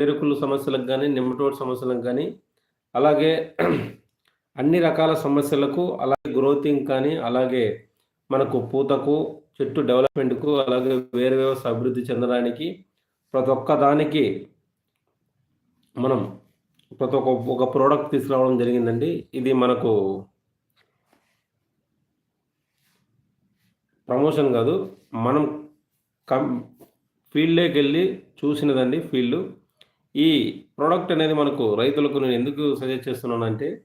వేరుకులు సమస్యలకు కానీ నిమ్మటోడ్ సమస్యలకు కానీ అలాగే అన్ని రకాల సమస్యలకు అలాగే గ్రోతింగ్ కానీ అలాగే మనకు పూతకు చెట్టు డెవలప్మెంట్కు అలాగే వేరే వ్యవస్థ అభివృద్ధి చెందడానికి ప్రతి ఒక్క దానికి మనం ప్రతి ఒక్క ఒక ప్రోడక్ట్ తీసుకురావడం జరిగిందండి. ఇది మనకు ప్రమోషన్ కాదు. మనం కం ఫీల్డ్లోకి వెళ్ళి చూసినదండి ఫీల్డ్ ఈ ప్రోడక్ట్ అనేది మనకు రైతులకు నేను ఎందుకు సజెస్ట్ చేస్తున్నానంటే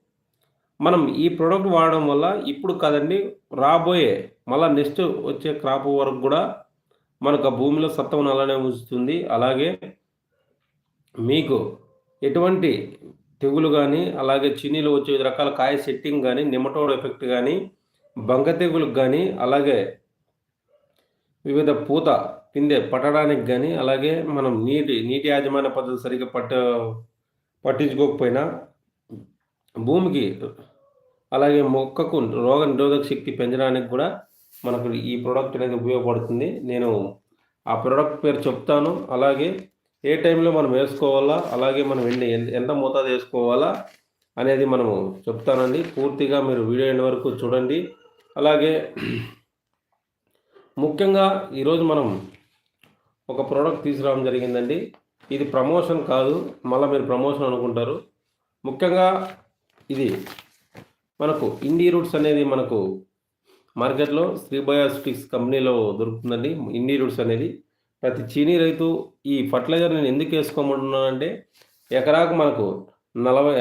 మనం ఈ ప్రోడక్ట్ వాడడం వల్ల ఇప్పుడు కాదండి రాబోయే మళ్ళీ నెక్స్ట్ వచ్చే క్రాప్ వరకు కూడా మనకు ఆ భూమిలో సత్వం అలానే ఉంచుతుంది. అలాగే మీకు ఎటువంటి తెగులు కానీ అలాగే చిన్నీలు వచ్చే వివిధ రకాల కాయ సెట్టింగ్ కానీ నిమటోడ్ ఎఫెక్ట్ కానీ బంక తెగులకు కానీ అలాగే వివిధ పూత కిందే పట్టడానికి కానీ అలాగే మనం నీటి నీటి యాజమాన్య పద్ధతి సరిగ్గా పట్ట పట్టించుకోకపోయినా భూమికి అలాగే మొక్కకు రోగ నిరోధక శక్తి పెంచడానికి కూడా మనకు ఈ ప్రోడక్ట్ అనేది ఉపయోగపడుతుంది. నేను ఆ ప్రోడక్ట్ పేరు చెప్తాను. అలాగే ఏ టైంలో మనం వేసుకోవాలా అలాగే మనం ఎన్ని ఎంత మోతాదు వేసుకోవాలా అనేది మనము చెప్తానండి. పూర్తిగా మీరు వీడియో ఎండ్ వరకు చూడండి. అలాగే ముఖ్యంగా ఈరోజు మనం ఒక ప్రోడక్ట్ తీసుకురావడం జరిగిందండి. ఇది ప్రమోషన్ కాదు. మళ్ళీ మీరు ప్రమోషన్ అనుకుంటారు. ముఖ్యంగా ఇది మనకు ఇండి రూట్స్ అనేది మనకు మార్కెట్లో శ్రీబయోస్టిక్స్ కంపెనీలో దొరుకుతుందండి. ఇండి రూట్స్ అనేది ప్రతి చీనీ రైతు ఈ ఫర్టిలైజర్ నేను ఎందుకు వేసుకోమంటున్నానంటే ఎకరాకు మనకు నలభై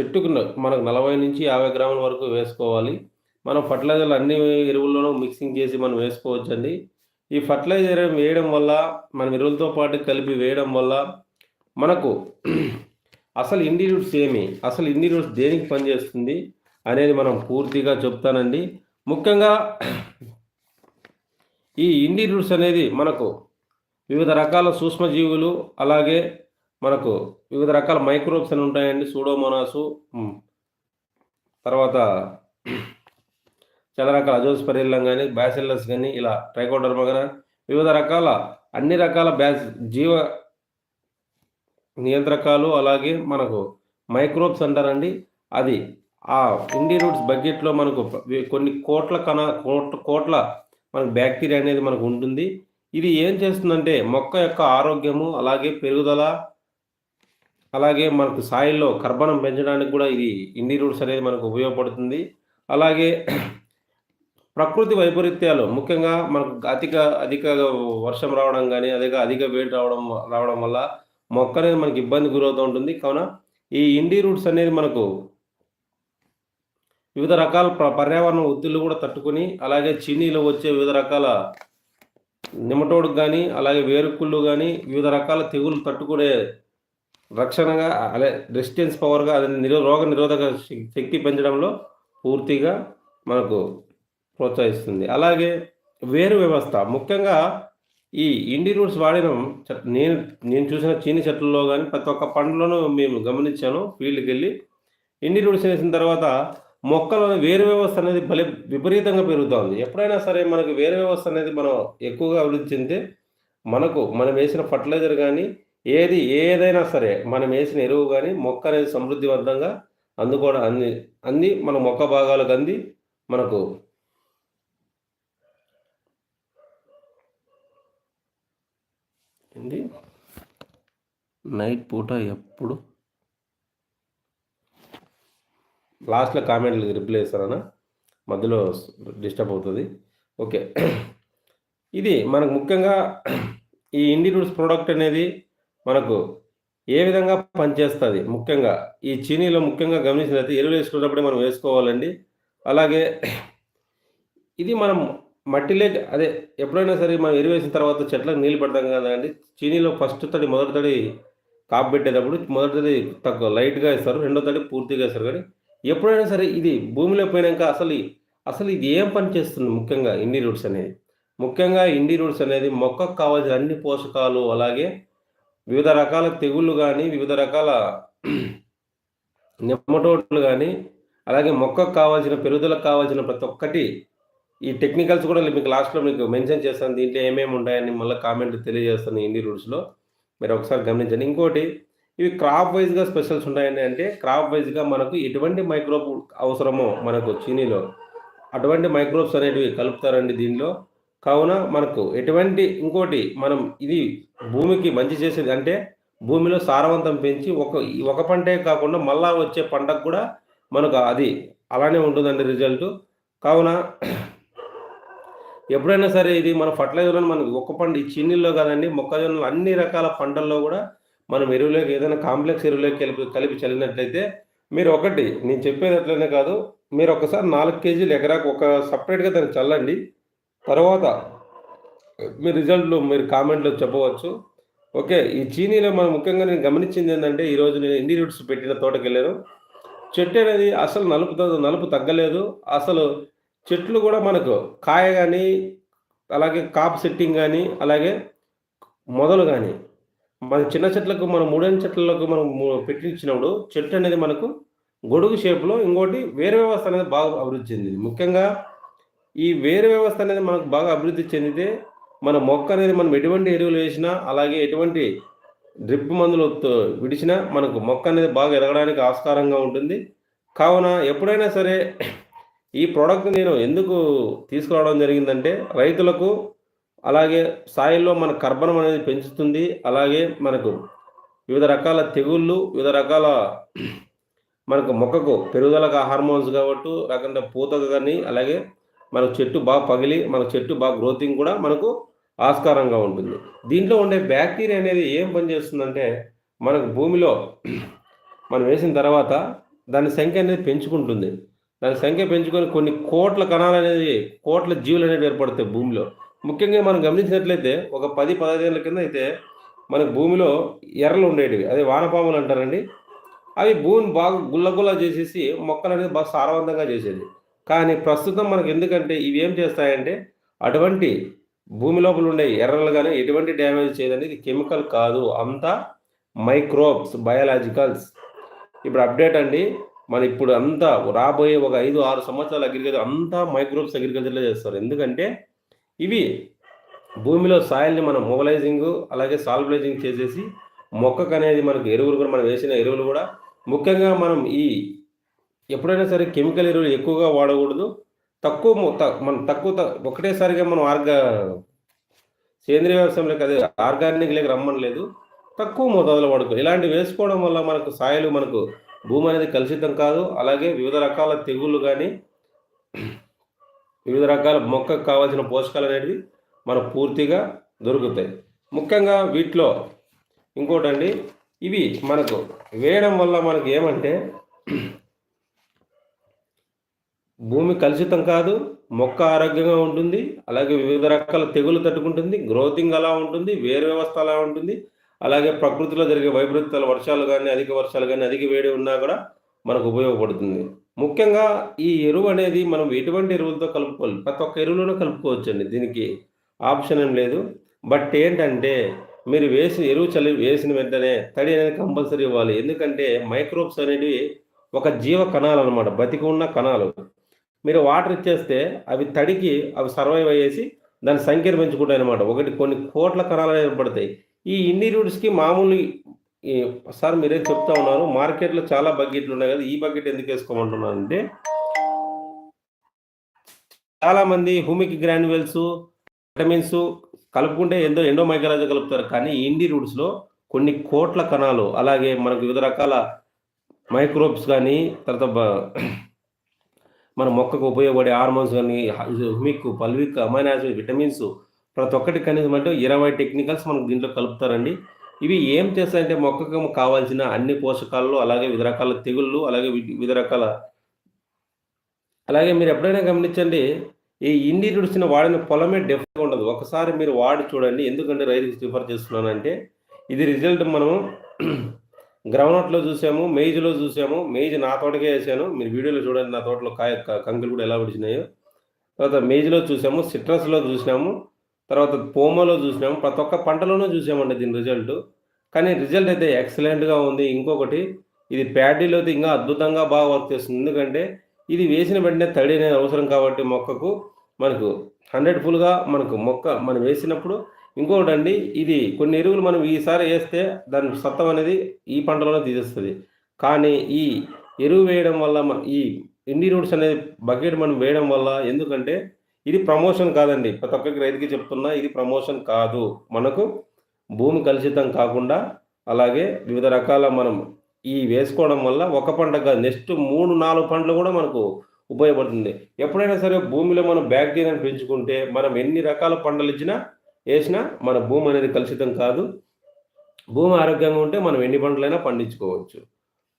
చెట్టుకు మనకు నలభై నుంచి యాభై గ్రాముల వరకు వేసుకోవాలి. మనం ఫర్టిలైజర్లు అన్ని ఎరువుల్లోనూ మిక్సింగ్ చేసి మనం వేసుకోవచ్చండి. ఈ ఫర్టిలైజర్ వేయడం వల్ల మనం ఎరువులతో పాటు కలిపి వేయడం వల్ల మనకు అసలు ఇండి రూట్స్ ఏమి అసలు ఇండి రూట్స్ దేనికి పనిచేస్తుంది అనేది మనం పూర్తిగా చెప్తానండి. ముఖ్యంగా ఈ ఇండి రూట్స్ అనేది మనకు వివిధ రకాల సూక్ష్మజీవులు అలాగే మనకు వివిధ రకాల మైక్రోబ్స్ అని ఉంటాయండి సూడోమోనాసు తర్వాత చాలా రకాల అజోస్పరిల్లం కానీ బ్యాసిల్లస్ కానీ ఇలా ట్రైకోడర్మ కానీ వివిధ రకాల అన్ని రకాల బ్యాస్ జీవ నియంత్రకాలు అలాగే మనకు మైక్రోబ్స్ అంటారండి. అది ఆ ఇండి రూట్స్ బకెట్లో మనకు కొన్ని కోట్ల కణ కోట్ల మనకు బ్యాక్టీరియా అనేది మనకు ఉంటుంది. ఇది ఏం చేస్తుందంటే మొక్క యొక్క ఆరోగ్యము అలాగే పెరుగుదల అలాగే మనకు సాయిల్లో కర్బనం పెంచడానికి కూడా ఇది ఇండి రూట్స్ అనేది మనకు ఉపయోగపడుతుంది. అలాగే ప్రకృతి వైపరీత్యాలు ముఖ్యంగా మనకు అధిక అధిక వర్షం రావడం కానీ అధిక అధిక వేడి రావడం రావడం వల్ల మొక్క అనేది మనకి ఇబ్బంది గురవుతూ ఉంటుంది. కావున ఈ ఇండి రూట్స్ అనేది మనకు వివిధ రకాల పర్యావరణ ఒత్తిళ్ళు కూడా తట్టుకొని అలాగే చీనీలో వచ్చే వివిధ రకాల నిమటోడు కానీ అలాగే వేరుకుళ్ళు కానీ వివిధ రకాల తెగులు తట్టుకునే రక్షణగా అదే రెసిస్టెన్స్ పవర్గా అది నిరో రోగ నిరోధక శక్తి పెంచడంలో పూర్తిగా మనకు ప్రోత్సహిస్తుంది. అలాగే వేరు వ్యవస్థ. ముఖ్యంగా ఈ ఇండి రూట్స్ వాడిన నేను నేను చూసిన చీని చెట్లలో కానీ ప్రతి ఒక్క పండ్లను మేము గమనించాను ఫీల్డ్కి వెళ్ళి ఇండి రూట్స్ వేసిన తర్వాత మొక్కలోని వేరు వ్యవస్థ అనేది బలి విపరీతంగా పెరుగుతుంది. ఎప్పుడైనా సరే మనకు వేరు వ్యవస్థ అనేది మనం ఎక్కువగా అభివృద్ధి చెందితే మనకు మనం వేసిన ఫర్టిలైజర్ కానీ ఏది ఏదైనా సరే మనం వేసిన ఎరువు కానీ మొక్క అనేది సమృద్ధివంతంగా అందుకోవడం అంది అంది మన మొక్క భాగాలకు అంది మనకు ఏంది నైట్ పూట ఎప్పుడు? లాస్ట్లో కామెంట్లు రిప్లై ఇస్తారన్నా. మధ్యలో డిస్టర్బ్ అవుతుంది. ఓకే. ఇది మనకు ముఖ్యంగా ఈ ఇండి రూట్స్ ప్రోడక్ట్ అనేది మనకు ఏ విధంగా పనిచేస్తుంది? ముఖ్యంగా ఈ చీనీలో ముఖ్యంగా గమనించినట్లయితే ఎరువులు వేసుకున్నప్పుడే మనం వేసుకోవాలండి. అలాగే ఇది మనం మట్టిలే అదే ఎప్పుడైనా సరే మనం ఎరువు వేసిన తర్వాత చెట్లకు నీళ్ళు పెడతాం కదండి. చీనీలో ఫస్ట్ తడి మొదటి తడి కాపు పెట్టేటప్పుడు మొదటి తక్కువ లైట్గా ఇస్తారు రెండో తడి పూర్తిగా ఇస్తారు కానీ ఎప్పుడైనా సరే ఇది భూమిలో పోయినాక అసలు అసలు ఇది ఏం పని చేస్తుంది ముఖ్యంగా ఇండి రూట్స్ అనేది? ముఖ్యంగా ఇండి రూట్స్ అనేది మొక్కకు కావాల్సిన అన్ని పోషకాలు అలాగే వివిధ రకాల తెగుళ్ళు కానీ వివిధ రకాల నిమ్మటోట్లు కానీ అలాగే మొక్కకు కావాల్సిన పెరుగుదలకు కావాల్సిన ప్రతి ఒక్కటి ఈ టెక్నికల్స్ కూడా మీకు లాస్ట్లో మీకు మెన్షన్ చేస్తాను. దీంట్లో ఏమేమి ఉంటాయని మళ్ళీ కామెంట్ తెలియజేస్తాను ఇండి రూట్స్లో. మీరు ఒకసారి గమనించండి. ఇంకోటి ఇవి క్రాప్ వైజ్గా స్పెషల్స్ ఉంటాయండి అంటే క్రాప్ వైజ్గా మనకు ఎటువంటి మైక్రోబ్ అవసరమో మనకు చీనీలో అటువంటి మైక్రోబ్స్ అనేటివి కలుపుతారండి దీనిలో. కావున మనకు ఎటువంటి ఇంకోటి మనం ఇది భూమికి మంచి చేసేది అంటే భూమిలో సారవంతం పెంచి ఒక ఒక పంటే కాకుండా మళ్ళా వచ్చే పంటకు కూడా మనకు అది అలానే ఉంటుందండి రిజల్ట్. కావున ఎప్పుడైనా సరే ఇది మన ఫర్టిలైజర్ మనకు ఒక పండు ఈ చిన్నీల్లో కాదండి మొక్కజొన్నలు అన్ని రకాల పంటల్లో కూడా మనం ఎరువులోకి ఏదైనా కాంప్లెక్స్ ఎరువులోకి కలిపి కలిపి చల్లినట్లయితే మీరు ఒకటి నేను చెప్పేది అట్లనే కాదు మీరు ఒకసారి నాలుగు కేజీలు ఎకరాకు ఒక సపరేట్గా దాన్ని చల్లండి. తర్వాత మీ రిజల్ట్లు మీరు కామెంట్లో చెప్పవచ్చు. ఓకే ఈ చీనీలో మనం ముఖ్యంగా నేను గమనించింది ఏంటంటే ఈరోజు నేను ఇండి రూట్స్ పెట్టిన తోటకి వెళ్ళాను చెట్టు అనేది అసలు నలుపు నలుపు తగ్గలేదు. అసలు చెట్లు కూడా మనకు కాయ కానీ అలాగే కాప్ సెట్టింగ్ కానీ అలాగే మొదలు కానీ మన చిన్న చెట్లకు మనం మూడైన చెట్లకు మనం పెట్టించినప్పుడు చెట్టు అనేది మనకు గొడుగు షేప్లో ఇంకోటి వేరు వ్యవస్థ అనేది బాగా అభివృద్ధి చెందింది. ముఖ్యంగా ఈ వేరు వ్యవస్థ అనేది మనకు బాగా అభివృద్ధి చెందితే మన మొక్క అనేది మనం ఎటువంటి ఎరువులు వేసినా అలాగే ఎటువంటి డ్రిప్ మందులు విడిచినా మనకు మొక్క అనేది బాగా ఎదగడానికి ఆస్కారంగా ఉంటుంది. కావున ఎప్పుడైనా సరే ఈ ప్రోడక్ట్ నేను ఎందుకు తీసుకురావడం జరిగిందంటే రైతులకు అలాగే సాయిల్లో మన కర్బనం అనేది పెంచుతుంది అలాగే మనకు వివిధ రకాల తెగుళ్ళు వివిధ రకాల మనకు మొక్కకు పెరుగుదలకు హార్మోన్స్ కాబట్టి రకంగా పూతకు కానీ అలాగే మన చెట్టు బాగా పగిలి మన చెట్టు బాగా గ్రోతింగ్ కూడా మనకు ఆస్కారంగా ఉంటుంది. దీంట్లో ఉండే బ్యాక్టీరియా అనేది ఏం పనిచేస్తుందంటే మనకు భూమిలో మనం వేసిన తర్వాత దాని సంఖ్య అనేది పెంచుకుంటుంది. దాని సంఖ్య పెంచుకొని కొన్ని కోట్ల కణాలు అనేది కోట్ల జీవులు అనేవి ఏర్పడతాయి భూమిలో. ముఖ్యంగా మనం గమనించినట్లయితే ఒక పది పదహైదేళ్ళ కింద అయితే మనకు భూమిలో ఎర్రలు ఉండేటివి. అదే వానపాములు అంటారండి. అవి భూమిని బాగా గుల్లగుల్ల చేసేసి మొక్కలు అనేది బాగా సారవంతంగా చేసేది. కానీ ప్రస్తుతం మనకు ఎందుకంటే ఇవి ఏం చేస్తాయంటే అటువంటి భూమి లోపల ఉండే ఎర్రలు కానీ ఎటువంటి డ్యామేజ్ చేయదండి ఇది కెమికల్ కాదు. అంతా మైక్రోబ్స్ బయాలజికల్స్. ఇప్పుడు అప్డేట్ అండి. మన ఇప్పుడు అంతా రాబోయే ఒక ఐదు ఆరు సంవత్సరాల అగ్రికల్చర్ అంతా మైక్రోబ్స్ అగ్రికల్చర్లో చేస్తారు. ఎందుకంటే ఇవి భూమిలో సాయిల్ని మనం మొబలైజింగ్ అలాగే సాల్బలైజింగ్ చేసేసి మొక్కకు అనేది మనకు ఎరువులు కూడా మనం వేసిన ఎరువులు కూడా ముఖ్యంగా మనం ఈ ఎప్పుడైనా సరే కెమికల్ ఎరువులు ఎక్కువగా వాడకూడదు. తక్కువ మనం తక్కువ ఒకటేసారిగా మనం ఆర్గా సేంద్రియ వ్యవసాయంలోకి అదే ఆర్గానిక్ లేక రమ్మనలేదు. తక్కువ మోతాదులో వాడుకో ఇలాంటివి వేసుకోవడం వల్ల మనకు సాయలు మనకు భూమి అనేది కలుషితం కాదు అలాగే వివిధ రకాల తెగుళ్ళు కానీ వివిధ రకాల మొక్కకు కావాల్సిన పోషకాలు అనేవి మనకు పూర్తిగా దొరుకుతాయి. ముఖ్యంగా వీటిలో ఇంకోటండి ఇవి మనకు వేయడం వల్ల మనకు ఏమంటే భూమి కలుషితం కాదు మొక్క ఆరోగ్యంగా ఉంటుంది అలాగే వివిధ రకాల తెగులు తట్టుకుంటుంది గ్రోతింగ్ అలా ఉంటుంది వేరు వ్యవస్థ అలా ఉంటుంది అలాగే ప్రకృతిలో జరిగే వైపరీత్యాల వర్షాలు కానీ అధిక వర్షాలు కానీ అధిక వేడి ఉన్నా కూడా మనకు ఉపయోగపడుతుంది. ముఖ్యంగా ఈ ఎరువు అనేది మనం ఎటువంటి ఎరువులతో కలుపుకోవాలి? ప్రతి ఒక్క ఎరువులోనూ కలుపుకోవచ్చండి. దీనికి ఆప్షన్ ఏం లేదు. బట్ ఏంటంటే మీరు వేసిన ఎరువు చల్లి వేసిన వెంటనే తడి అనేది కంపల్సరీ ఇవ్వాలి. ఎందుకంటే మైక్రోబ్స్ అనేవి ఒక జీవ కణాలు అనమాట బతికి ఉన్న కణాలు. మీరు వాటర్ ఇచ్చేస్తే అవి తడికి అవి సర్వైవ్ అయ్యేసి దాని సంఖ్యను పెంచుకుంటాయి అనమాట ఒకటి కొన్ని కోట్ల కణాలు ఏర్పడతాయి. ఈ ఇండి రూట్స్కి మామూలు సార్ మీరే చెప్తా ఉన్నారు. మార్కెట్లో చాలా బకెట్లు ఉన్నాయి కదా ఈ బకెట్ ఎందుకు వేసుకోమంటున్నాను అంటే చాలామంది హూమిక్ గ్రాన్యువల్స్ విటమిన్స్ కలుపుకుంటే ఎంతో ఎండో మైక్రాలజీ కలుపుతారు. కానీ ఇండి రూట్స్లో కొన్ని కోట్ల కణాలు అలాగే మనకు వివిధ రకాల మైక్రోబ్స్ కానీ తర్వాత మన మొక్కకు ఉపయోగపడే హార్మోన్స్ కానీ హుమిక్ పల్విక్ అమైనా విటమిన్స్ ప్రతి ఒక్కటి కనీసం అంటే ఇరవై టెక్నికల్స్ మనకు దీంట్లో కలుపుతారండి. ఇవి ఏం చేస్తాయంటే మొక్కకు కావాల్సిన అన్ని పోషకాలు అలాగే వివిధ రకాల తెగుళ్ళు అలాగే వివిధ రకాల అలాగే మీరు ఎప్పుడైనా గమనించండి ఈ ఇండి తుడిచిన వాడిన పొలమే డెఫ్గా ఉండదు. ఒకసారి మీరు వాడి చూడండి ఎందుకంటే రైతుకి ప్రిఫర్ చేస్తున్నానంటే ఇది రిజల్ట్ మనము గ్రౌండ్నట్లో చూసాము మేజ్లో చూసాము మేజ్ నా తోటకే వేసాను. మీరు వీడియోలో చూడండి నా తోటలో కాయ కంకులు కూడా ఎలా విడిచినాయో. తర్వాత మేజ్లో చూసాము సిట్రస్లో చూసినాము. తర్వాత పోమోలో చూసినాము ప్రతి ఒక్క పంటలోనూ చూసామండి దీని రిజల్ట్ కానీ రిజల్ట్ అయితే ఎక్సలెంట్గా ఉంది. ఇంకొకటి ఇది ప్యాడీలో అయితే ఇంకా అద్భుతంగా బాగా వర్క్ చేస్తుంది. ఎందుకంటే ఇది వేసిన వెంటనే తడి అనేది అవసరం కాబట్టి మొక్కకు మనకు హండ్రెడ్ ఫుల్గా మనకు మొక్క మనం వేసినప్పుడు ఇంకొకటి అండి ఇది కొన్ని ఎరువులు మనం ఈసారి వేస్తే దాని సత్తం అనేది ఈ పంటలోనే తీసేస్తుంది. కానీ ఈ ఎరువు వేయడం వల్ల ఈ ఇండి రూట్స్ అనేది బకెట్ మనం వేయడం వల్ల ఎందుకంటే ఇది ప్రమోషన్ కాదండి. ప్రతి ఒక్కరికి రైతుకి చెప్తున్నా ఇది ప్రమోషన్ కాదు. మనకు భూమి కలుషితం కాకుండా అలాగే వివిధ రకాల మనం ఈ వేసుకోవడం వల్ల ఒక పంట కాదు నెక్స్ట్ మూడు నాలుగు పంటలు కూడా మనకు ఉపయోగపడుతుంది. ఎప్పుడైనా సరే భూమిలో మనం బ్యాక్టీరియాని పెంచుకుంటే మనం ఎన్ని రకాల పంటలు ఇచ్చినా వేసినా మన భూమి అనేది కలుషితం కాదు. భూమి ఆరోగ్యంగా ఉంటే మనం ఎన్ని పంటలైనా పండించుకోవచ్చు.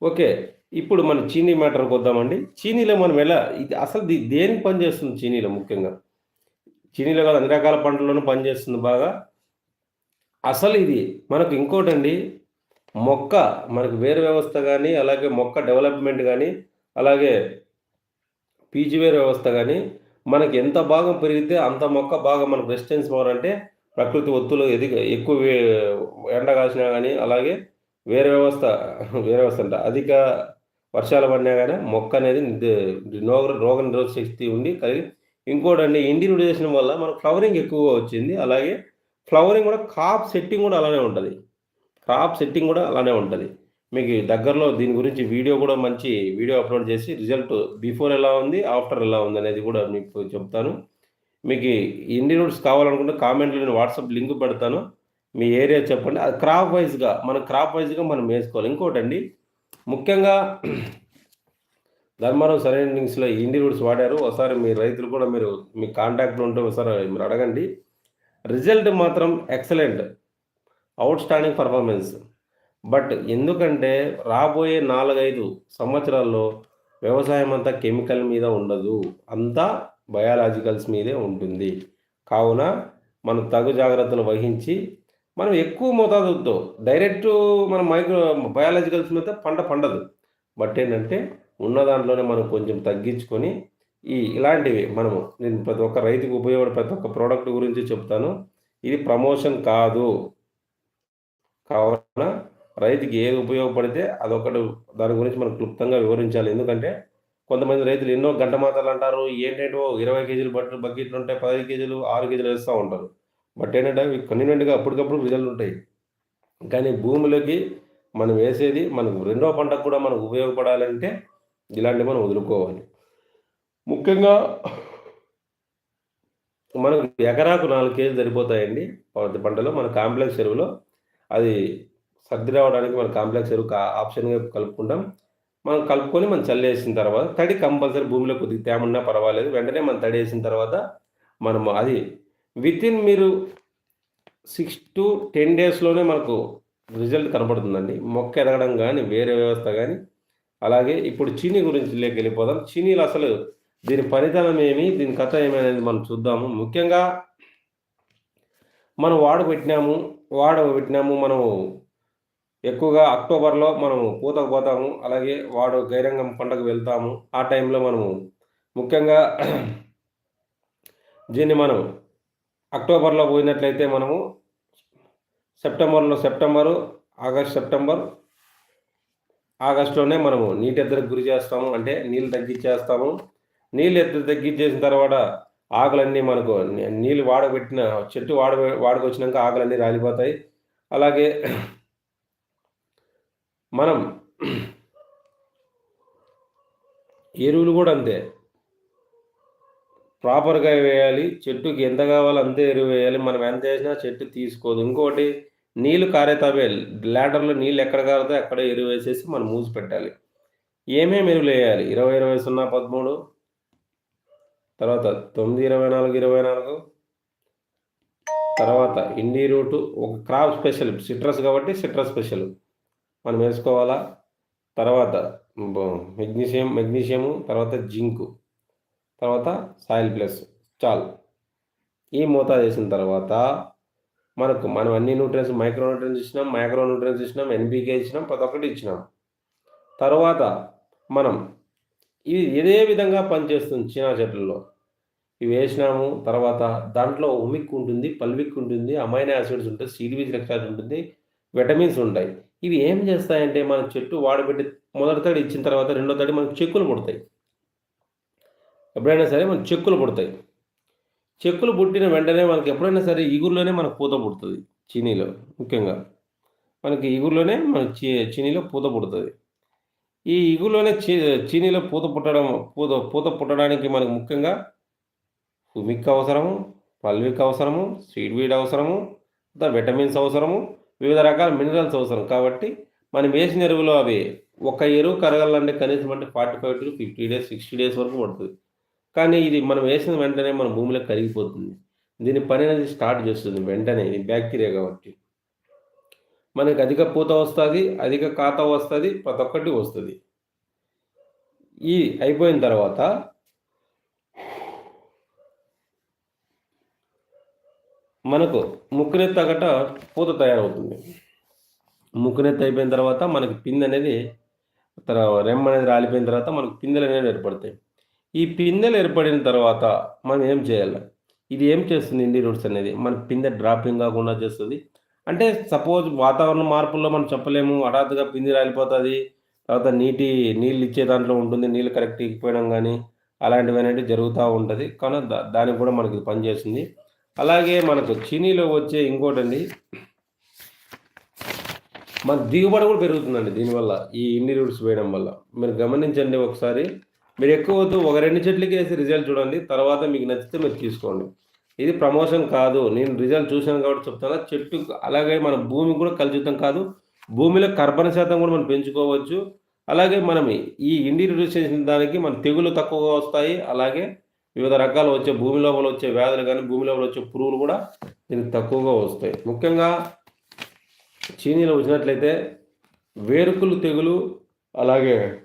ఓకే ఇప్పుడు మన చీనీ మ్యాటర్కి వద్దామండి. చీనీలో మనం ఎలా ఇది అసలు ది- దేనికి పనిచేస్తుంది చీనీలో ముఖ్యంగా? చీనీలో కాదు అన్ని రకాల పంటల్లోనూ పనిచేస్తుంది బాగా. అసలు ఇది మనకు ఇంకోటండి మొక్క మనకు వేరు వ్యవస్థ కానీ అలాగే మొక్క డెవలప్మెంట్ కానీ అలాగే పీచివేరు వ్యవస్థ కానీ మనకి ఎంత భాగం పెరిగితే అంత మొక్క బాగా మనకు రెసిస్టెన్స్ పవర్ అంటే ప్రకృతి ఒత్తులు ఎదిగ ఎక్కువ ఎండ కాసినా కానీ అలాగే వేరే వ్యవస్థ వేరే వ్యవస్థ అంట. అధిక వర్షాలు పడినా కానీ మొక్క అనేది రోగ రోగ శక్తి ఉండి కలిగి ఇంకోటండి ఇండివిజువలైజేషన్ వల్ల మనకు ఫ్లవరింగ్ ఎక్కువగా వచ్చింది. అలాగే ఫ్లవరింగ్ కూడా కాప్ సెట్టింగ్ కూడా అలానే ఉంటుంది. క్రాప్ సెట్టింగ్ కూడా అలానే ఉంటుంది. మీకు దగ్గరలో దీని గురించి వీడియో కూడా మంచి వీడియో అప్లోడ్ చేసి రిజల్ట్ బిఫోర్ ఎలా ఉంది ఆఫ్టర్ ఎలా ఉంది అనేది కూడా మీకు చెప్తాను. మీకు ఇండి రూట్స్ కావాలనుకుంటే కామెంట్లో నేను వాట్సాప్ లింక్ పెడతాను. మీ ఏరియా చెప్పండి. అది క్రాప్ వైజ్గా మన క్రాప్ వైజ్గా మనం వేసుకోవాలి. ఇంకోటండి ముఖ్యంగా ధర్మారం సరౌండింగ్స్లో ఇండి రూట్స్ వాడారు. ఒకసారి మీ రైతులు కూడా మీరు మీ కాంటాక్ట్లో ఉంటే ఒకసారి మీరు అడగండి. రిజల్ట్ మాత్రం excellent outstanding performance but ఎందుకంటే రాబోయే నాలుగైదు సంవత్సరాల్లో వ్యవసాయం అంతా కెమికల్ మీద ఉండదు. అంతా బయాలజికల్స్ మీదే ఉంటుంది. కావున మనం తగు జాగ్రత్తలు వహించి మనం ఎక్కువ మోతాదుతో డైరెక్ట్ మనం మైక్రో బయాలజికల్స్ మీద పంట పండదు. బట్ ఏంటంటే ఉన్న దాంట్లోనే మనం కొంచెం తగ్గించుకొని ఈ ఇలాంటివి మనము నేను ప్రతి ఒక్క రైతుకు ఉపయోగపడే ప్రతి ఒక్క ప్రోడక్ట్ గురించి చెప్తాను. ఇది ప్రమోషన్ కాదు. కావున రైతుకి ఏది ఉపయోగపడితే అదొకటి దాని గురించి మనం క్లుప్తంగా వివరించాలి. ఎందుకంటే కొంతమంది రైతులు ఎన్నో గంట మాటలు అంటారు ఏంటంటే ఇరవై కేజీలు బట్టలు బకెట్లు ఉంటాయి పదహైదు కేజీలు ఆరు కేజీలు వేస్తూ ఉంటారు. బట్ ఏంటంటే అవి కన్వీనియంట్గా అప్పటికప్పుడు రిజల్ట్ ఉంటాయి. కానీ భూమిలోకి మనం వేసేది మనకు రెండో పంటకు కూడా మనకు ఉపయోగపడాలంటే ఇలాంటివి మనం వదులుకోవాలి. ముఖ్యంగా మనకు ఎకరాకు నాలుగు కేజీలు సరిపోతాయండి పత్తి పంటలో. మన కాంప్లెక్స్ ఎరువులో అది సర్ది రావడానికి మన కాంప్లెక్స్ ఎరువు కా- ఆప్షన్గా కలుపుకుంటాం. మనం కలుపుకొని మనం చల్లేసిన తర్వాత తడి కంపల్సరీ భూమిలో కొద్దిగా తేమ ఉన్నా పర్వాలేదు. వెంటనే మనం తడి వేసిన తర్వాత మనం అది విత్ ఇన్ మీరు సిక్స్ టు టెన్ డేస్లోనే మనకు రిజల్ట్ కనబడుతుందండి. మొక్క ఎదగడం కానీ వేరే వ్యవస్థ కానీ అలాగే ఇప్పుడు చీనీ గురించి లేక వెళ్ళిపోదాం. చీనీలు అసలు దీని పనితనం ఏమి దీని కథ ఏమి అనేది మనం చూద్దాము. ముఖ్యంగా మనం వాడబెట్టినాము వాడబెట్టినాము మనము ఎక్కువగా అక్టోబర్లో మనము పూతకు పోతాము. అలాగే వాడు గైరంగం పండుగ వెళ్తాము. ఆ టైంలో మనము ముఖ్యంగా దీన్ని మనం అక్టోబర్లో పోయినట్లయితే మనము సెప్టెంబర్లో సెప్టెంబరు ఆగస్ట్ సెప్టెంబర్ ఆగస్టులోనే మనము నీటి ఎద్దరికి గురి చేస్తాము. అంటే నీళ్ళు తగ్గించేస్తాము. నీళ్ళు ఎద్దరు తగ్గించేసిన తర్వాత ఆకులన్నీ మనకు నీళ్ళు వాడబెట్టిన చెట్టు వాడ వాడుకొచ్చినాక ఆకులన్నీ రాలిపోతాయి. అలాగే మనం ఎరువులు కూడా అంతే. ప్రాపర్గా వేయాలి చెట్టుకి ఎంత కావాలో అంతే ఎరువు వేయాలి మనం ఎంత వేసినా చెట్టు తీసుకోదు. ఇంకోటి నీళ్ళు కారేతావే ల్యాడర్లో నీళ్ళు ఎక్కడ కారుతో అక్కడ ఎరువు వేసేసి మనం మూసి పెట్టాలి. ఏమేమి ఎరువులు వేయాలి? ఇరవై ఇరవై సున్నా పదమూడు తర్వాత తొమ్మిది ఇరవై నాలుగు ఇరవై నాలుగు తర్వాత ఇండి రూటు ఒక క్రాప్ స్పెషల్ సిట్రస్ కాబట్టి సిట్రస్ స్పెషల్. మనం వేసుకోవాలా? తర్వాత మెగ్నీషియం మెగ్నీషియము తర్వాత జింకు. తర్వాత సాయిల్ ప్లస్ చాల్ ఈ మోతాదు వేసిన తర్వాత మనకు మనం అన్ని న్యూట్రియన్స్ మైక్రో న్యూట్రియన్స్ ఇచ్చినాం మైక్రో న్యూట్రియన్స్ ఇచ్చినాం ఎన్బీకే ఇచ్చినాం ప్రతి ఒక్కటి ఇచ్చినాం. తర్వాత మనం ఇది ఇదే విధంగా పనిచేస్తుంది చీనా చెట్లలో. ఇవి వేసినాము తర్వాత దాంట్లో ఉమిక్ ఉంటుంది పల్విక్ ఉంటుంది అమైనో యాసిడ్స్ ఉంటాయి సిడివిజ్ లెక్చార్జ్ ఉంటుంది విటమిన్స్ ఉంటాయి. ఇవి ఏం చేస్తాయంటే మన చెట్టు వాడబెట్టి మొదటి తడి ఇచ్చిన తర్వాత రెండో తడి మనకు చెక్కులు పుడతాయి. ఎప్పుడైనా సరే మన చెక్కులు పుడతాయి. చెక్కులు పుట్టిన వెంటనే మనకి ఎప్పుడైనా సరే ఈగుర్లోనే మనకు పూత పుడుతుంది చీనీలో ముఖ్యంగా. మనకి ఈగుర్లోనే మనకి చీ చీనీలో పూత పుడుతుంది. ఈ ఇగురులోనే చీ చీనీలో పూత పుట్టడం పూత పూత పుట్టడానికి మనకు ముఖ్యంగా హుమిక్ అవసరము పల్విక్ అవసరము సీడ్ వీడ్ అవసరము విటమిన్స్ అవసరము వివిధ రకాల మినరల్స్ అవసరం. కాబట్టి మనం వేసిన ఎరువులో అవి ఒక ఎరువు కరగాలంటే కనీసం అంటే forty five to fifty days sixty days వరకు పడుతుంది. కానీ ఇది మనం వేసిన వెంటనే మన భూమిలో కరిగిపోతుంది. దీని పని అనేది స్టార్ట్ చేస్తుంది వెంటనే ఇది బ్యాక్టీరియా కాబట్టి. మనకి అధిక పూత వస్తుంది అధిక కాత వస్తుంది ప్రతి ఒక్కటి వస్తుంది. ఈ అయిపోయిన తర్వాత మనకు ముక్కునెత్తి తగ్గట పూత తయారవుతుంది. ముక్కునెత్తి అయిపోయిన తర్వాత మనకి పిందె అనేది రెమ్మ అనేది రాలిపోయిన తర్వాత మనకు పిందెలు అనేవి ఏర్పడతాయి. ఈ పిందెలు ఏర్పడిన తర్వాత మనం ఏం చేయాలి? ఇది ఏం చేస్తుంది ఇండి రూట్స్ అనేది? మన పిందె డ్రాపింగ్ కాకుండా చేస్తుంది. అంటే సపోజ్ వాతావరణ మార్పుల్లో మనం చెప్పలేము. హఠాత్తుగా పిండి రాలిపోతుంది. తర్వాత నీటి నీళ్ళు ఇచ్చే దాంట్లో ఉంటుంది. నీళ్ళు కరెక్ట్ ఇకపోయడం కానీ అలాంటివి అనేవి జరుగుతూ ఉంటుంది. కానీ దానికి కూడా మనకి పనిచేస్తుంది. అలాగే మనకు చీనీలో వచ్చే ఇంకోటండి మన దిగుబడి కూడా పెరుగుతుందండి దీనివల్ల. ఈ ఇండి రూట్స్ వేయడం వల్ల. మీరు గమనించండి ఒకసారి. మీరు ఎక్కువ వద్దు ఒక రెండు చెట్లకి వేసి రిజల్ట్ చూడండి తర్వాత మీకు నచ్చితే మీరు తీసుకోండి. ఇది ప్రమోషన్ కాదు నేను రిజల్ట్ చూశాను కాబట్టి చెప్తాను చెట్టు అలాగే మన భూమి కూడా కలుషితం కాదు. భూమిలో కర్బన శాతం కూడా మనం పెంచుకోవచ్చు. అలాగే మనం ఈ ఇండి చేసిన దానికి మన తెగులు తక్కువగా వస్తాయి. అలాగే వివిధ రకాలు వచ్చే భూమి లోపల వచ్చే వ్యాధులు కానీ భూమి లోపల వచ్చే పురుగులు కూడా దీనికి తక్కువగా వస్తాయి. ముఖ్యంగా చీనీలో వచ్చినట్లయితే వేరుకులు తెగులు అలాగే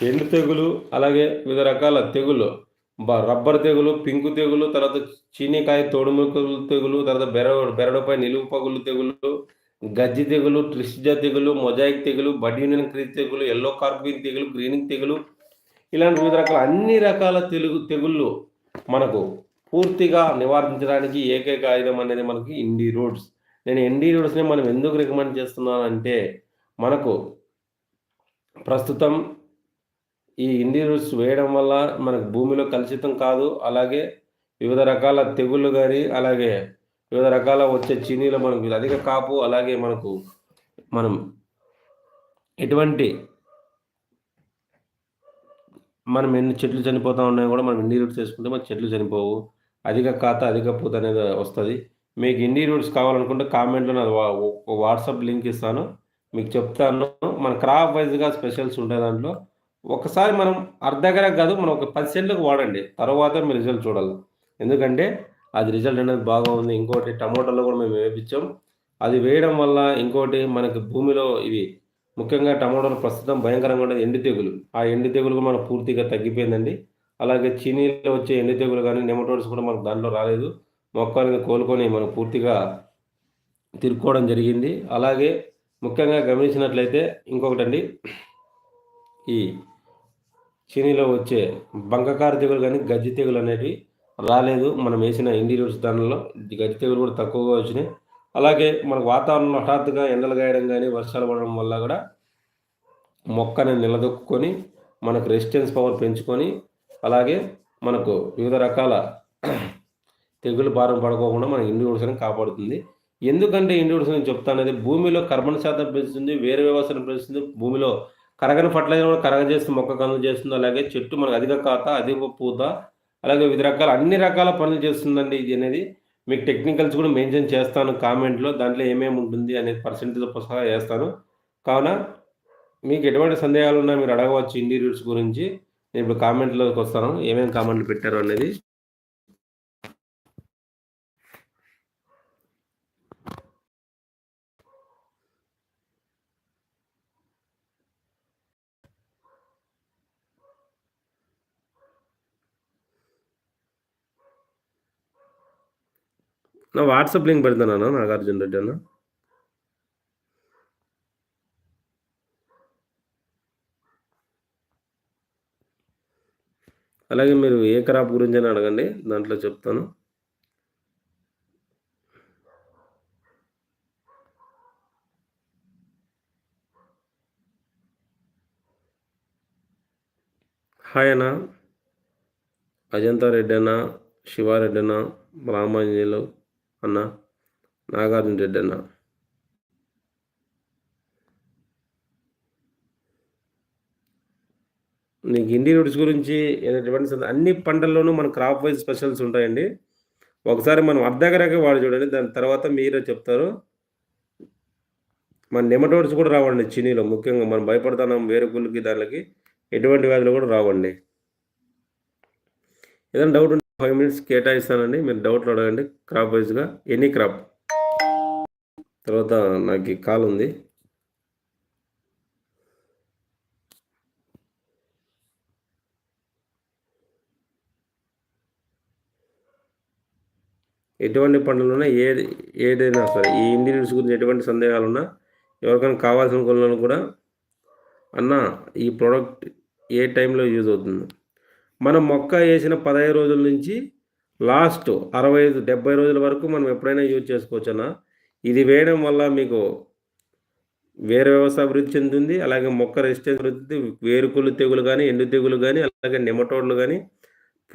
ఎండు తెగులు అలాగే వివిధ రకాల తెగులు రబ్బర్ తెగులు పింకు తెగులు తర్వాత చీనీకాయ తోడుముకలు తెగులు తర్వాత బెర బెరడుపై నిలువు పగులు తెగులు గజ్జి తెగులు ట్రిస్జ తెగులు మొజాయిక్ తెగులు బడ్యూనియన్ క్రీజ్ తెగులు ఎల్లో కార్బిన్ తెగులు గ్రీనింగ్ తెగులు ఇలాంటి వివిధ రకాల అన్ని రకాల తెలుగు తెగుళ్ళు మనకు పూర్తిగా నివారించడానికి ఏకైక ఆయుధం అనేది మనకి ఇండి రోడ్స్. నేను ఎన్డీ రోడ్స్ని మనం ఎందుకు రికమెండ్ చేస్తున్నానంటే మనకు ప్రస్తుతం ఈ ఇండియన్స్ వేయడం వల్ల మనకు భూమిలో కలుషితం కాదు. అలాగే వివిధ రకాల తెగుళ్ళు కానీ అలాగే వివిధ రకాల వచ్చే చీనీలు మనకు అధిక కాపు అలాగే మనకు మనం ఎటువంటి మనం ఎన్ని చెట్లు చనిపోతూ ఉన్నాయో కూడా మనం ఇండి రూట్స్ వేసుకుంటే మన చెట్లు చనిపోవు. అధిక ఖాతా అధిక పూత అనేది వస్తుంది. మీకు ఇండి రూట్స్ కావాలనుకుంటే కామెంట్లో నా వాట్సాప్ లింక్ ఇస్తాను. మీకు చెప్తాను. మన క్రాప్ వైజ్గా స్పెషల్స్ ఉంటాయి దాంట్లో. ఒకసారి మనం అర్ధగర కాదు మనం ఒక పది సెంట్లకు వాడండి. తర్వాత మీరు రిజల్ట్ చూడాలి. ఎందుకంటే అది రిజల్ట్ అనేది బాగా ఉంది. ఇంకోటి టమాటాలో కూడా మేము వేపించాం. అది వేయడం వల్ల ఇంకోటి మనకి భూమిలో ఇవి ముఖ్యంగా టమాటాలు ప్రస్తుతం భయంకరంగా ఉండేది. ఎండి తెగులు. ఆ ఎండి తెగులు మనం పూర్తిగా తగ్గిపోయిందండి. అలాగే చీనీలో వచ్చే ఎండి తెగులు కానీ నెమటోడ్స్ కూడా మనకు దాంట్లో రాలేదు. మొక్కలను కోలుకొని మనం పూర్తిగా తిరుక్కోవడం జరిగింది. అలాగే ముఖ్యంగా గమనించినట్లయితే ఇంకొకటండి. ఈ చీనీలో వచ్చే బంకకార తెగులు కానీ గజ్జి తెగులు అనేవి రాలేదు. మనం వేసిన ఇంటీరియర్స్ దానిలో గజ్జి తెగులు కూడా తక్కువగా వచ్చినాయి. అలాగే మనకు వాతావరణంలో హఠాత్తుగా ఎండలు గాయడం కానీ వర్షాలు పడడం వల్ల కూడా మొక్కని నిలదొక్కుని మనకు రెసిస్టెన్స్ పవర్ పెంచుకొని అలాగే మనకు వివిధ రకాల తెగులు భారం పడుకోకుండా మన ఇండివిడ్స్ని కాపాడుతుంది. ఎందుకంటే ఇండివిడ్స్ నేను చెప్తానది భూమిలో కర్బన శాతం పెంచుతుంది వేరే వ్యవస్థను పెంచుతుంది భూమిలో కరగని ఫర్టిలైజర్ కూడా కరగజేస్తుంది మొక్క కనులు చేస్తుంది అలాగే చెట్టు మనకు అధిక కాత అధిక పూత అలాగే వివిధ రకాల అన్ని రకాల పనులు చేస్తుందండి ఇది అనేది. మీకు టెక్నికల్స్ కూడా మెన్షన్ చేస్తాను కామెంట్లో దాంట్లో ఏమేమి ఉంటుంది అనేది పర్సెంటేజ్ సహా చేస్తాను. కావున మీకు ఎటువంటి సందేహాలు ఉన్నా మీరు అడగవచ్చు ఇంటీరియర్స్ గురించి. నేను ఇప్పుడు కామెంట్లోకి వస్తాను ఏమేమి కామెంట్లు పెట్టారు అనేది. నా వాట్సాప్ లింక్ పెడతాను నాగార్జున రెడ్డి అన్న. అలాగే మీరు ఏ క్రాప్ గురించి అని అడగండి దాంట్లో చెప్తాను. హాయ్ అన్న. అజంతా రెడ్డి అన్న శివారెడ్డి అన్న రామాంజనేయులు. అన్న? నాగార్జున రెడ్డి అన్న. నీకు హిందీ రూట్స్ గురించి ఏదైనా అన్ని పంటల్లోనూ మన క్రాప్ వైజ్ స్పెషల్స్ ఉంటాయండి. ఒకసారి మనం అర్ధగరకే వాడు చూడండి దాని తర్వాత మీరే చెప్తారు. మన నెమటోడ్స్ కూడా రావండి చినీలో ముఖ్యంగా మనం భయపడుతున్నాం వేరుకులకి దానికి ఎటువంటి వ్యాధులు కూడా రావండి. ఏదైనా డౌట్ ఉంటే ఫైవ్ మినిట్స్ కేటాయిస్తానండి. మీరు డౌట్లు అడగండి. క్రాప్ వైజ్గా ఎనీ క్రాప్. తర్వాత నాకు కాల్ ఉంది. ఎటువంటి పంటలున్నా ఏది ఏదైనా సరే ఈ ఇండియన్స్ గురించి ఎటువంటి సందేహాలు ఉన్నా ఎవరికైనా కావాల్సిన కొలను కూడా అన్న ఈ ప్రోడక్ట్ ఏ టైంలో యూజ్ అవుతుంది? మనం మొక్క వేసిన పదహైదు రోజుల నుంచి లాస్ట్ అరవై ఐదు డెబ్బై రోజుల వరకు మనం ఎప్పుడైనా యూజ్ చేసుకోవచ్చు ఇది వేయడం వల్ల మీకు వేరే వ్యవస్థ అభివృద్ధి చెందుతుంది అలాగే మొక్క రెసిస్టెన్స్ అభివృద్ధి వేరుకులు తెగులు కానీ ఎండు తెగులు కానీ అలాగే నెమటోడ్లు కానీ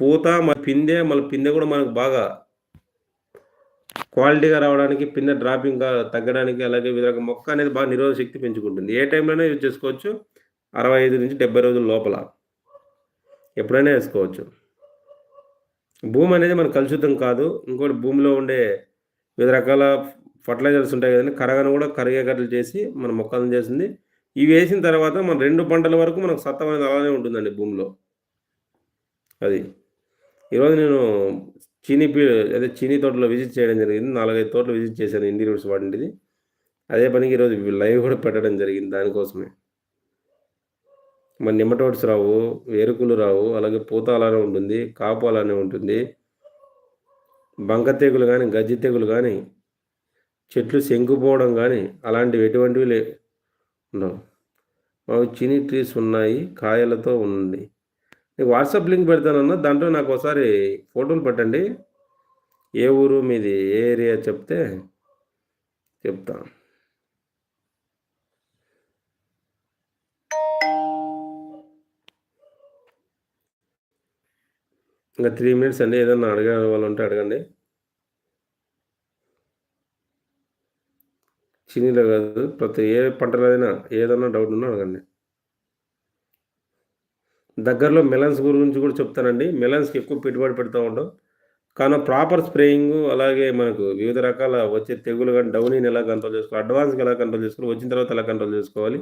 పూత మన పిందె మళ్ళీ పిందె కూడా మనకు బాగా క్వాలిటీగా రావడానికి పిందె డ్రాపింగ్ తగ్గడానికి అలాగే విధంగా మొక్క అనేది బాగా నిరోధ శక్తి పెంచుకుంటుంది. ఏ టైంలోనే యూజ్ చేసుకోవచ్చు అరవై ఐదు నుంచి డెబ్బై రోజుల లోపల. ఎప్పుడైనా వేసుకోవచ్చు. భూమి అనేది మన కలుషితం కాదు. ఇంకోటి భూమిలో ఉండే వివిధ రకాల ఫర్టిలైజర్స్ ఉంటాయి కదండి. కరగను కూడా కరిగేటట్లు చేసి మన మొక్కలను చేసింది ఇవి వేసిన తర్వాత మన రెండు పంటల వరకు మనకు సత్తం అనేది అలానే ఉంటుందండి భూమిలో. అది. ఈరోజు నేను చీనీ అదే చీనీ తోటలో విజిట్ చేయడం జరిగింది. నాలుగైదు తోటలు విజిట్ చేశాను. ఇండియన్ రూట్స్ వాటింటిది అదే పనికి ఈరోజు లైవ్ కూడా పెట్టడం జరిగింది దానికోసమే. మరి నిమ్మటోడ్స్ రావు ఎరుకులు రావు అలాగే పూత అలానే ఉంటుంది కాపు అలానే ఉంటుంది. బంక తెగులు కానీ గజ్జి తెగులు కానీ చెట్లు శంకుపోవడం కానీ అలాంటివి ఎటువంటివి లే ఉండవు. మాకు చిని ట్రీస్ ఉన్నాయి కాయలతో ఉంది. నీకు వాట్సాప్ లింక్ పెడతానన్నా దాంట్లో నాకు ఒకసారి ఫోటోలు పెట్టండి. ఏ ఊరు మీది ఏ ఏరియా చెప్తే చెప్తాను ఇంకా త్రీ మినిట్స్ అండి ఏదన్నా అడగాలి వాళ్ళు ఉంటే అడగండి. చిన్నీలో కాదు ప్రతి ఏ పంటలో అయినా ఏదన్నా డౌట్ ఉన్నా అడగండి. దగ్గరలో మెలన్స్ గురించి కూడా చెప్తానండి. మెలన్స్కి ఎక్కువ పెట్టుబడి పెడతా ఉంటాం. కానీ ప్రాపర్ స్ప్రేయింగ్ అలాగే మనకు వివిధ రకాల వచ్చే తెగులు కానీ డౌనీని ఎలా కంట్రోల్ చేసుకోవాలి అడ్వాన్స్కి ఎలా కంట్రోల్ చేసుకోవాలి వచ్చిన తర్వాత ఎలా కంట్రోల్ చేసుకోవాలి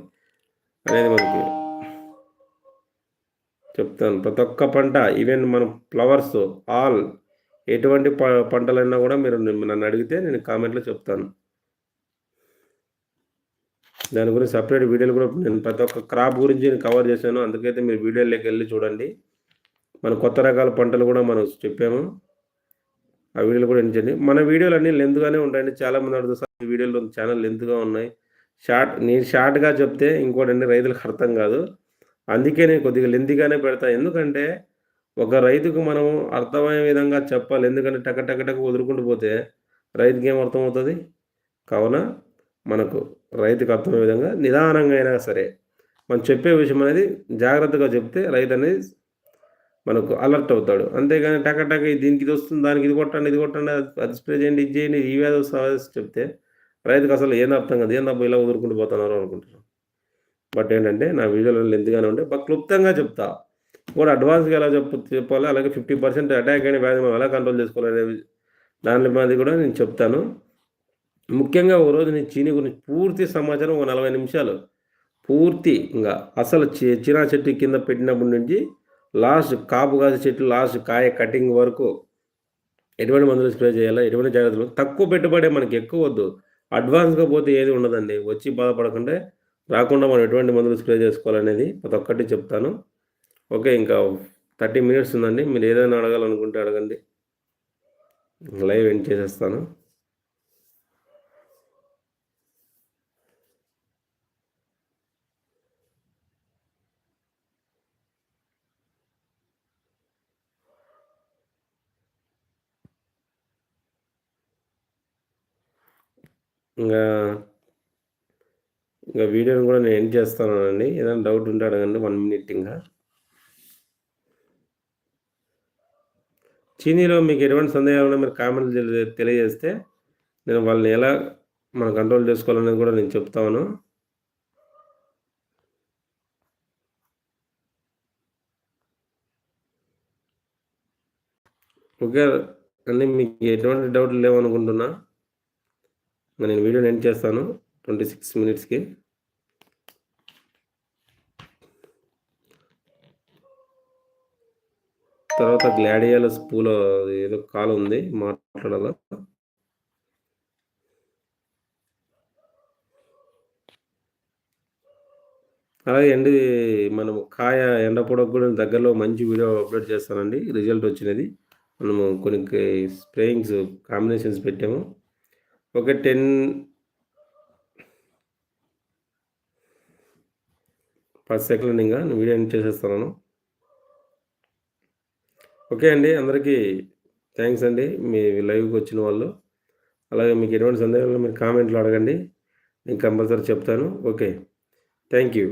అనేది మనకి చెప్తాను. ప్రతి ఒక్క పంట ఈవెన్ మన ఫ్లవర్స్ ఆల్ ఎటువంటి ప పంటలైనా కూడా మీరు నన్ను అడిగితే నేను కామెంట్లో చెప్తాను. దాని గురించి సపరేట్ వీడియోలు కూడా నేను ప్రతి ఒక్క క్రాప్ గురించి నేను కవర్ చేశాను. అందుకైతే మీరు వీడియోలోకి వెళ్ళి చూడండి. మన కొత్త రకాల పంటలు కూడా మనం చెప్పాము. ఆ వీడియోలు కూడా ఎంచండి మన వీడియోలు అన్నీ లెంత్గానే ఉంటాయండి. చాలామంది అడుగుతారు వీడియోలు ఛానల్ లెంత్గా ఉన్నాయి. షార్ట్ నేను షార్ట్గా చెప్తే ఇంకోటండి రైతులకు అర్థం కాదు. అందుకే నేను కొద్దిగా లెంతిగానే పెడతా. ఎందుకంటే ఒక రైతుకు మనం అర్థమయ్యే విధంగా చెప్పాలి. ఎందుకంటే టక టక టక వదులుకుంటూ పోతే రైతుకి ఏం అర్థమవుతుంది? కావున మనకు రైతుకు అర్థమయ్యే విధంగా నిదానంగా అయినా సరే మనం చెప్పే విషయం అనేది జాగ్రత్తగా చెప్తే రైతు అనేది మనకు అలర్ట్ అవుతాడు. అంతేగాని టక టక దీనికి ఇది వస్తుంది దానికి ఇది కొట్టండి ఇది కొట్టండి అది స్ప్రే చేయండి ఇది చేయండి ఈ వ్యాధి వస్తుంది చెప్తే రైతుకు అసలు ఏం అర్థం కాదు. ఏం ఇలా వదులుకుంటూ పోతున్నారు అనుకుంటున్నాను బట్ ఏంటంటే నా వీడియోలో లెంత్గానే ఉంటే బాగా క్లుప్తంగా చెప్తా. కూడా అడ్వాన్స్గా ఎలా చెప్పు చెప్పాలి అలాగే ఫిఫ్టీ పర్సెంట్ అటాక్ అయిన వ్యాధి మనం ఎలా కంట్రోల్ చేసుకోవాలి దాని మాది కూడా నేను చెప్తాను. ముఖ్యంగా ఓ రోజు నేను చీని గురించి పూర్తి సమాచారం ఒక నలభై నిమిషాలు. పూర్తి ఇంకా అసలు చినా చెట్టు కింద పెట్టినప్పటి నుంచి లాస్ట్ కాపు కాసే చెట్టు లాస్ట్ కాయ కటింగ్ వరకు ఎటువంటి మందులు స్ప్రే చేయాలా ఎటువంటి జాగ్రత్తలు? తక్కువ పెట్టుబడే మనకి ఎక్కువ వద్దు. అడ్వాన్స్గా పోతే ఏది ఉండదండి. వచ్చి బాధపడకుండా. రాకుండా మనం ఎటువంటి మందులు స్ప్రే చేసుకోవాలనేది ప్రతి ఒక్కటి చెప్తాను. ఓకే ఇంకా థర్టీ మినిట్స్ ఉందండి. మీరు ఏదైనా అడగాలనుకుంటే అడగండి. లైవ్ ఎండ్ చేసేస్తాను. ఇంకా ఇంకా వీడియోని కూడా నేను ఎండ్ చేస్తానండి ఏదైనా డౌట్ ఉంటే అడగండి. వన్ మినిట్ ఇంకా. చీనీలో మీకు ఎటువంటి సందేహాలు ఉన్నా మీరు కామెంట్లు తెలియజేస్తే నేను వాళ్ళని ఎలా మనం కంట్రోల్ చేసుకోవాలనేది కూడా నేను చెప్తాను. ఓకే అండి. మీకు ఎటువంటి డౌట్లు లేవనుకుంటున్నా నేను వీడియోని ఎండ్ చేస్తాను. ట్వంటీ సిక్స్ మినిట్స్కి. తర్వాత గ్లాడియాలస్ పూల ఏదో కాల్ ఉంది మాట్లాడాలా? అలాగే అండి మనము కాయ ఎండ కూడా దగ్గరలో మంచి వీడియో అప్లోడ్ చేస్తానండి రిజల్ట్ వచ్చినది. మనము కొన్ని స్ప్రేయింగ్స్ కాంబినేషన్స్ పెట్టాము. ఒక టెన్ పది సెకండ్ ఇంకా వీడియో ఎండ్ చేసేస్తున్నాను ఓకే అండి. అందరికీ థ్యాంక్స్ అండి. మీ లైవ్కి వచ్చిన వాళ్ళు. అలాగే మీకు ఎటువంటి సందేహాలు మీరు కామెంట్లో అడగండి. నేను కంపల్సరీ చెప్తాను. ఓకే. Thank you.